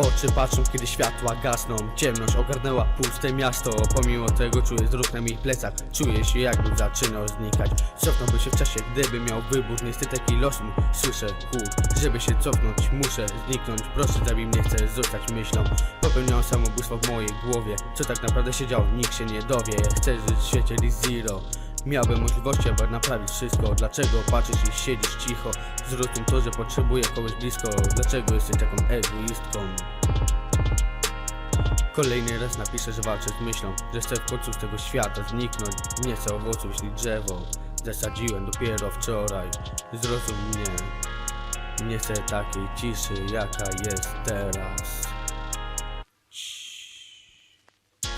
Oczy patrzą, kiedy światła gasną. Ciemność ogarnęła puste miasto. Pomimo tego czuję wzrok na moich plecach. Czuję się jakbym zaczynał znikać. Cofnąłby się w czasie, gdyby miał wybór. Niestety taki los mój, słyszę chłód Żeby się cofnąć, muszę zniknąć. Proszę zabij mnie, chcę zostać myślą. Popełniałem samobójstwo w mojej głowie. Co tak naprawdę się działo, nikt się nie dowie. Chcę żyć w świecie Zero Miałbym możliwości, aby naprawić wszystko. Dlaczego patrzysz i siedzisz cicho? Zrozum to, że potrzebuję kogoś blisko. Dlaczego jesteś taką egoistką? Kolejny raz napiszę, że walczę z myślą Że chcę w końcu z tego świata zniknąć. Nie chcę owoców, jeśli drzewo. Zasadziłem dopiero wczoraj. Zrozum mnie. Nie chcę takiej ciszy, jaka jest teraz.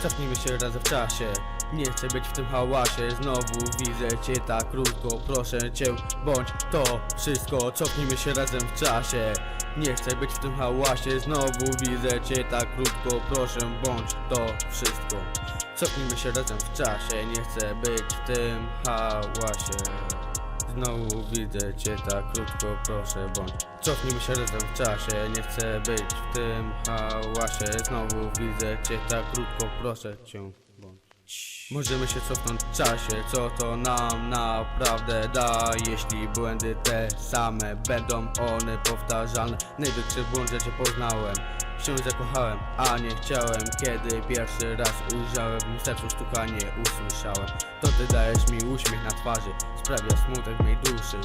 Cofnijmy się razem w czasie Nie chcę być w tym hałasie Znowu widzę cię tak krótko. Proszę cię, bądź to wszystko Cofnijmy się razem w czasie. Nie chcę być w tym hałasie Znowu widzę cię tak krótko. Proszę, bądź to wszystko. Cofnijmy się razem w czasie. Nie chcę być w tym hałasie. Znowu widzę cię tak krótko, proszę bądź Cofnijmy się razem w czasie, nie chcę być w tym hałasie. Znowu widzę cię tak krótko, proszę cię Możemy się cofnąć w czasie, co to nam naprawdę da. Jeśli błędy te same będą one powtarzalne. Największy błąd, że cię poznałem się zakochałem, a nie chciałem. Kiedy pierwszy raz ujrzałem w sercu stukanie usłyszałem. To ty dajesz mi uśmiech na twarzy Sprawia smutek w mej duszy.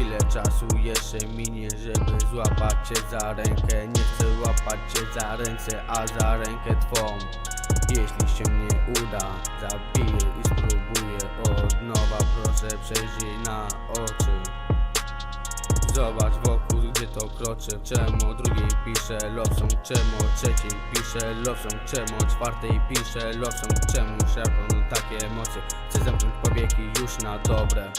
Ile czasu jeszcze minie, żeby złapać cię za rękę? Nie chcę łapać cię za ręce, a za rękę twą Jeśli się nie uda, zabiję i spróbuję od nowa. Proszę przejrzyj na oczy. Zobacz wokół, gdzie to kroczy Czemu drugiej piszę love song Czemu trzeciej piszę love song Czemu czwartej piszę love song Czemu szarpą takie emocje? Chcę zamknąć powieki już na dobre